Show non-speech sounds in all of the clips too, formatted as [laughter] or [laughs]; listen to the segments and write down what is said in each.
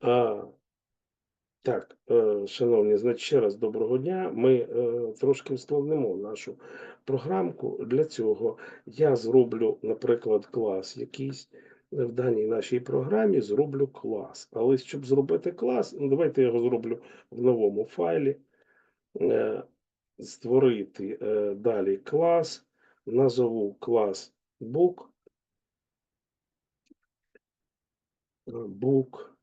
А, так, е, шановні, значить, ще раз доброго дня. Ми е, трошки ускладнимо нашу програмку. Для цього я зроблю, наприклад, клас якийсь в даній нашій програмі, зроблю клас. Але щоб зробити клас, ну, давайте я його зроблю в новому файлі. Е, створити е, далі клас, назову клас book. Е, book.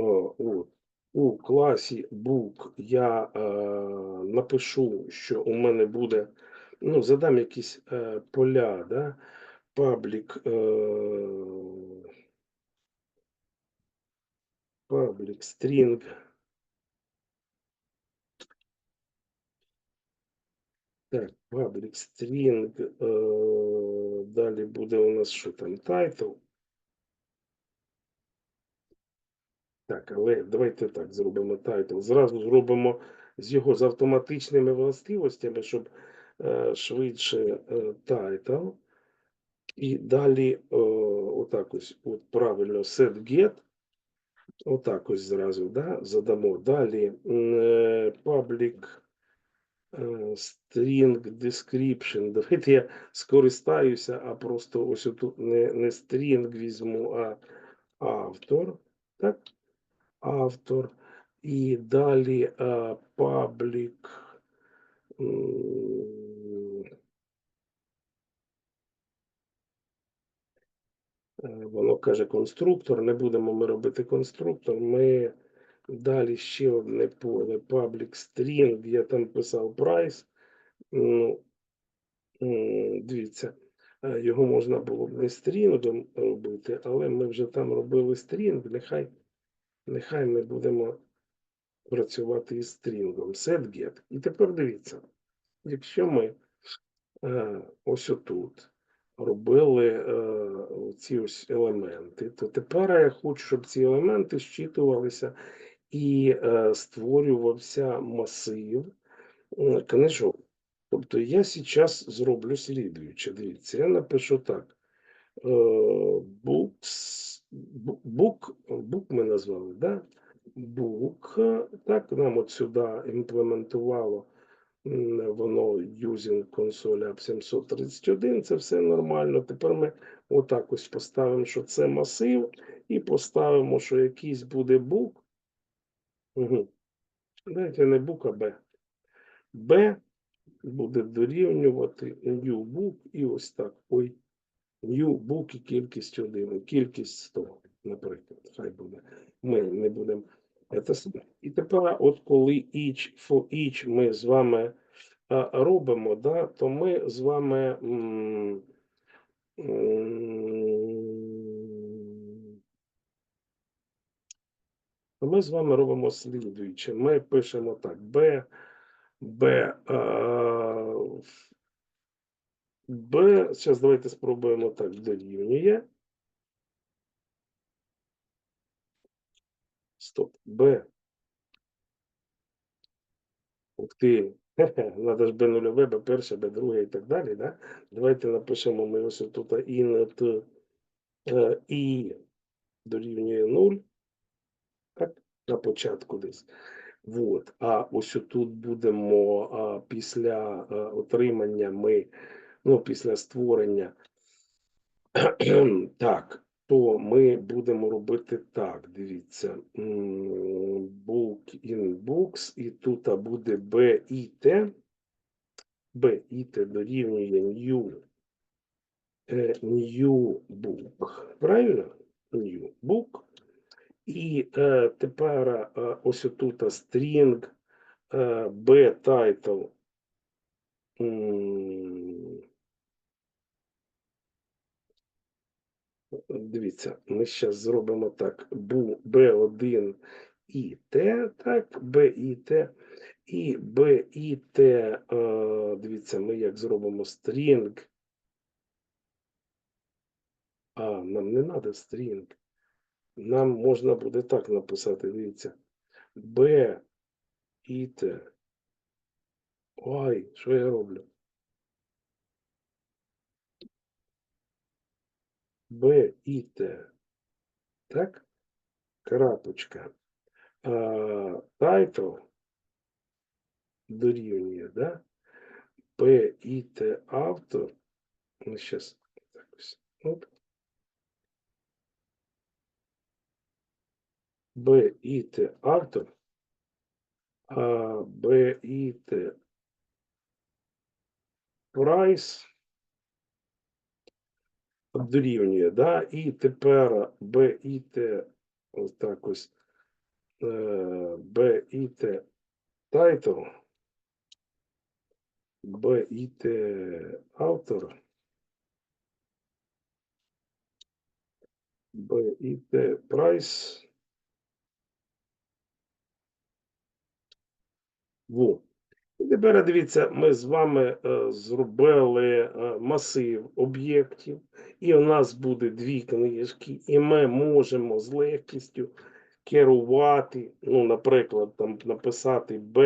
О, от. У класі book я е, напишу, що у мене буде, ну, задам якісь е, поля, да? Public, е, public string. Так, public string, е, далі буде у нас що там, title. Так, але давайте так зробимо тайтл. Зразу зробимо з його з автоматичними властивостями, щоб е, швидше е. І далі е, отак ось от правильно set get. Отак ось зразу да, задамо. Далі е, public е, string description. [laughs] Давайте я скористаюся, а просто ось тут не, не string візьму, а автор. Так? Автор, і далі а, паблік. е, Воно каже конструктор. Не будемо ми робити конструктор. Ми далі ще одне поле public string. Я там писав price. Ну, дивіться, е, його можна було б не стрінгом робити, але ми вже там робили стрінг. Нехай Нехай ми будемо працювати із стрінгом setGet. І тепер дивіться, якщо ми е, ось отут робили е, ці ось елементи, то тепер я хочу, щоб ці елементи щитувалися і е, створювався масив е, книжок. Тобто я зараз зроблю слідуюче. Дивіться, я напишу так. Е, books, бу- book, book ми назвали, да? Book, так, нам от сюди імплементувало воно using console app 731, це все нормально. Тепер ми отак ось поставимо, що це масив, і поставимо, що якийсь буде book. Угу. Дайте не book, а B. B буде дорівнювати new book і ось так. Ой, і кількість 1, кількість 100, наприклад. Хай буде. Ми не будемо. І тепер, от коли each for each ми з вами робимо, да, то ми з вами. м, ми з вами робимо слідуюче. Ми пишемо так: B, B, B, зараз давайте спробуємо так, дорівнює. Стоп, Б. Ух ти. [laughs] Надо ж Б нульове, Б перше, Б друге і так далі. Да? Давайте напишемо ми ось тут int е, і дорівнює 0. Так, на початку десь. Вот. А ось тут будемо а, після а, отримання ми, ну, після створення. [clears throat] так, то ми будемо робити так. Дивіться. Book in books, і тут буде BIT. BIT дорівнює new, е, new book. Правильно? New book. І е, тепер е, ось тут string е, B title. Дивіться, ми зараз зробимо так: бу- B1 і T, так, B і T, і B і T, е, дивіться, ми як зробимо string. А, нам не треба string. Нам можна буде так написати, дивіться. B і T. Ой, що я роблю? Б і Т. так? Крапочка. Title дорівнює, да? PIT автор. Ну, сейчас так ось. Оп. BIT автор. А BIT прайс дорівнює, да? І тепер BIT ось так ось е, BIT title BIT автор BIT прайс Во. Тепер дивіться, ми з вами е, зробили е, масив об'єктів, і у нас буде дві книжки, і ми можемо з легкістю керувати, ну, наприклад, там написати Б,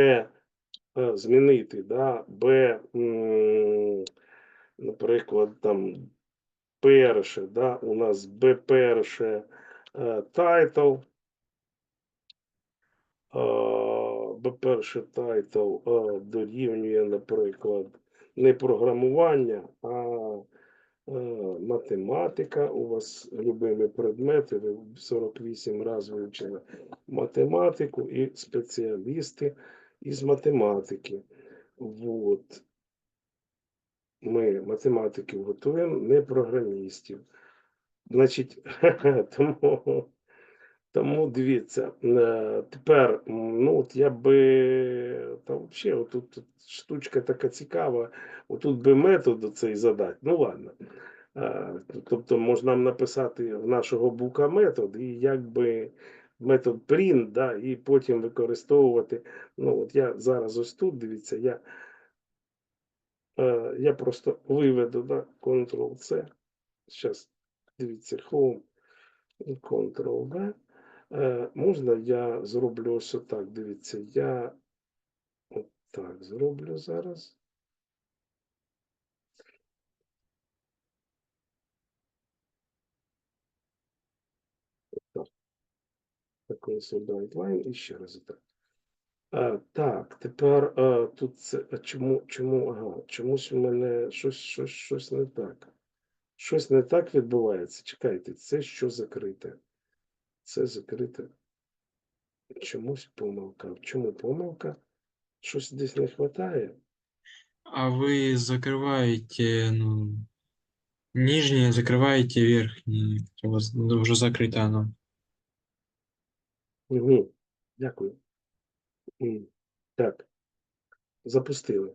е, змінити, да, Б, наприклад, там перше, да, у нас Б перше Б перше тайтл е, дорівнює, наприклад, не програмування, а е, математика. У вас любимі предмети, ви 48 разів вивчили математику і спеціалісти із математики. Вот. Ми математиків готуємо, не програмістів. Значить, [laughs] тому. Тому дивіться, е, тепер, ну от я би та взагалі, отут тут штучка така цікава, отут би метод цей задати. Ну ладно. Е, Тобто можна написати в нашого бука метод, і якби метод print, да, і потім використовувати. Ну, от я зараз ось тут, дивіться, я, е, я просто виведу да, Ctrl-C. Зараз, дивіться, Home і Ctrl-V. Е, можна я зроблю ось так, дивіться, я от так зроблю зараз. Так. Такий і ще раз так. Е, так, тепер е, тут це, а чому, чому, ага, чомусь у мене щось, щось, щось не так. Щось не так відбувається. Чекайте, це що закрите? Це закрите. Чомусь помилка. Чому помилка? Щось десь не вистачає? А вы закрываете, ну, нижнее, закрываете верхнее. У вас ну, уже закрыто оно. Угу. Дякую. М, Так. Запустили.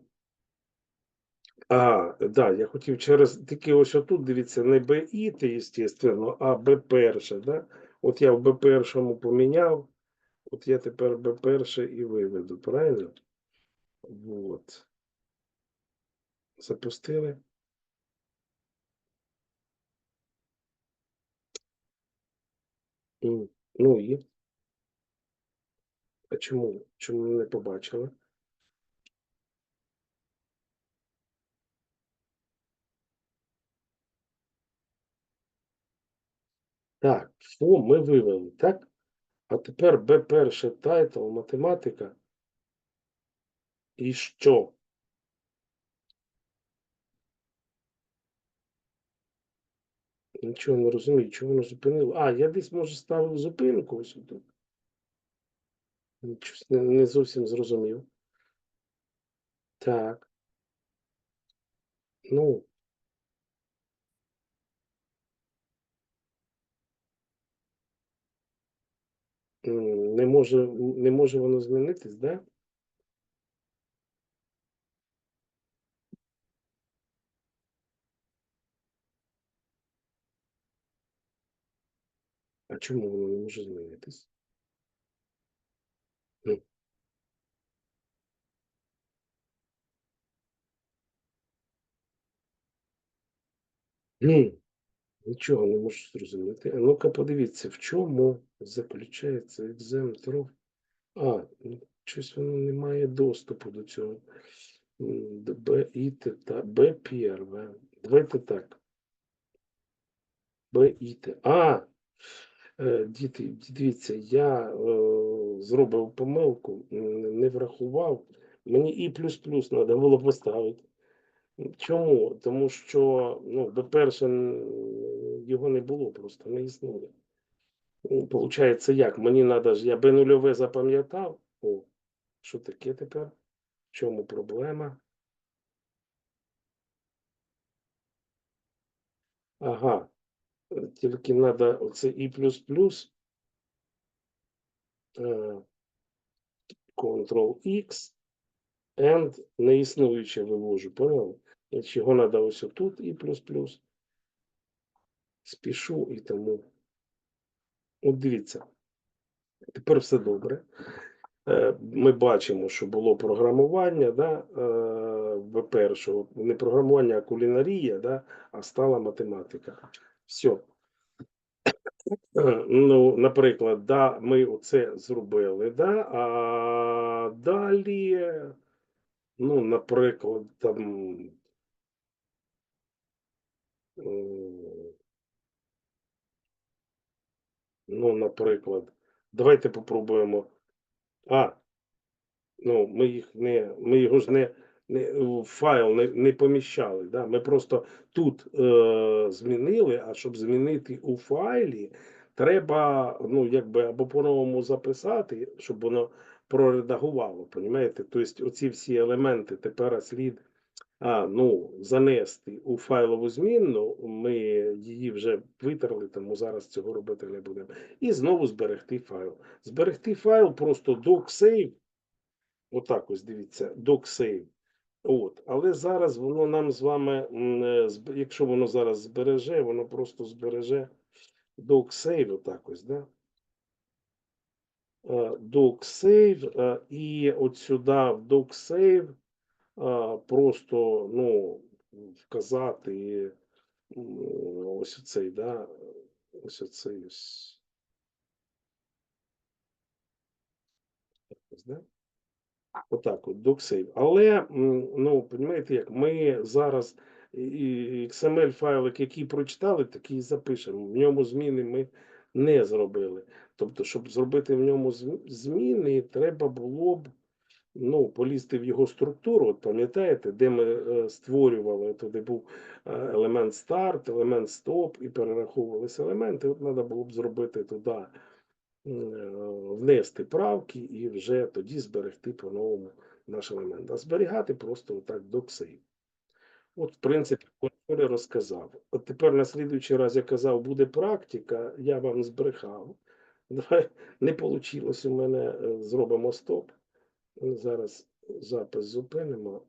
А, да, я хотів через тільки ось отут, дивіться, не БІ, ти, звісно, а Б перше, да? От я в Б першому поміняв, от я тепер Б перше і виведу, правильно? Вот. Запустили. Ну і. А чому? Чому не побачили? Так, фо ми вивели, так? А тепер Б перше тайтл, математика. І що? Нічого не розумію, чого воно зупинило. А, я десь, може, ставив зупинку ось тут. Не, не зовсім зрозумів. Так. Ну. Не може, не може воно змінитись, да? А чому воно не може змінитись? Ну. Ні, нічого не можу зрозуміти. А Ну-ка подивіться, в чому заключається екземтроф. А, ну, щось воно не має доступу до цього. До Б і та Б перве. Давайте так. Б і Т. А! Е, Діти, дивіться, я е, зробив помилку, не врахував. Мені і плюс-плюс треба було поставити. Чому? Тому що, ну, по-перше, його не було, просто не існує. Ну, Получається, як? Мені треба ж, я би нульове запам'ятав. О, що таке тепер? В чому проблема? Ага. Тільки треба оце і плюс-плюс. е, Ctrl-X and неіснуюче вивожу, поняли? Значить, його треба ось тут і плюс-плюс. Спішу і тому. От дивіться. Тепер все добре. Е, Ми бачимо, що було програмування, да, е, в-перше, не програмування, а кулінарія, да, а стала математика. Все. Ну, наприклад, да, ми оце зробили, да, а далі, ну, наприклад, там. М, Ну, наприклад, давайте попробуємо. А, ну, ми їх не, ми його ж не, не в файл не, не поміщали. Да? Ми просто тут е, змінили, а щоб змінити у файлі, треба ну, якби або по-новому записати, щоб воно проредагувало. Тобто, оці всі елементи тепер слід а, ну, занести у файлову змінну, ми її вже витерли, тому зараз цього робити не будемо. І знову зберегти файл. Зберегти файл просто docsave. Отак ось дивіться, docsave. От, але зараз воно нам з вами, е, якщо воно зараз збереже, воно просто збереже docsave, отак ось, да? Е, docsave, е, і от сюди в docsave просто ну, вказати ось оцей, да, ось оцей ось. Да? Отак от, DocSave. Але, ну, розумієте, як ми зараз XML файлик, який прочитали, такий і запишемо. В ньому зміни ми не зробили. Тобто, щоб зробити в ньому зміни, треба було б ну, полізти в його структуру. От пам'ятаєте, де ми е, створювали, то де був е, елемент старт, елемент стоп і перераховувалися елементи. От треба було б зробити туди, е, внести правки і вже тоді зберегти по-новому наш елемент. А зберігати просто отак доксейв. От, в принципі, контроль розказав. От тепер на слідуючий раз я казав, буде практика, я вам збрехав. Давай, [laughs] не вийшло у мене, е, зробимо стоп. Зараз запис зупинимо